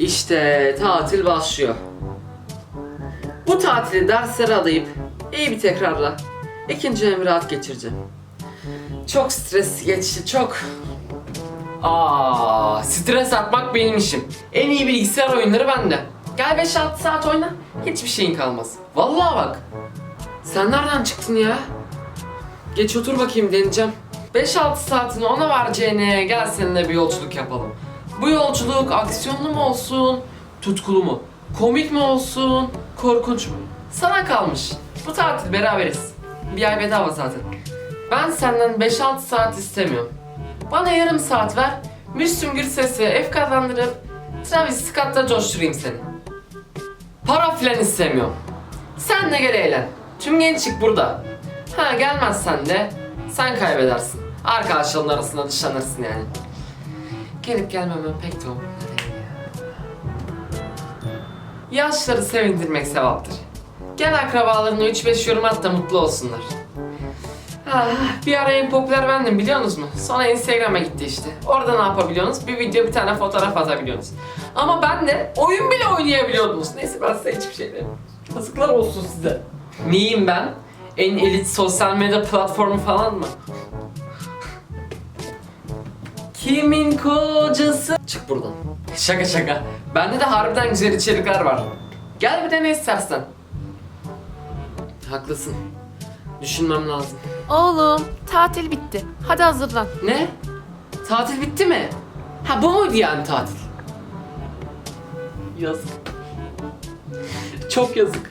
İşte tatil başlıyor. Bu tatili derslere adayıp iyi bir tekrarla ikinci dönemi rahat geçireceğim. Çok stresli geçti, çok. Aa, stres atmak benim işim. En iyi bilgisayar oyunları bende. Gel 5-6 saat oyna, hiçbir şeyin kalmaz. Vallahi bak. Sen nereden çıktın ya? Geç otur bakayım deneyeceğim. 5-6 saatini ona vereceğine gel seninle bir yolculuk yapalım. Bu yolculuk aksiyonlu mu olsun, tutkulu mu? Komik mi olsun, korkunç mu? Sana kalmış. Bu tatil beraberiz. Bir ay bedava zaten. Ben senden 5-6 saat istemiyorum. Bana yarım saat ver. Müslüm Gürses'e F kazandırıp Travis Scott'ta coşturayım seni. Para filan istemiyorum. Sen de gel eğlen. Tüm gençlik burada. Ha gelmezsen de sen kaybedersin. Arkadaşların arasında dışlanırsın yani. Gelip gelmemem pek de umurumda değil ya. Yaşları sevindirmek sevaptır. Gel akrabalarına 3-5 yorum at da mutlu olsunlar. Ah, bir ara en popüler bendim biliyorsunuz mu? Sonra Instagram'a gitti işte. Orada ne yapabiliyorsunuz? Bir video bir tane fotoğraf atabiliyorsunuz. Ama ben de oyun bile oynayabiliyordunuz. Neyse ben size hiçbir şey demiyorum. Yazıklar olsun size. Neyim ben? En elit sosyal medya platformu falan mı? Kimin kocası? Çık buradan. Şaka şaka. Bende de harbiden güzel içerikler var. Gel bir de ne istersen. Haklısın. Düşünmem lazım. Oğlum tatil bitti. Hadi hazırlan. Ne? Tatil bitti mi? Ha bu muydu yani tatil? Yazık. Çok yazık.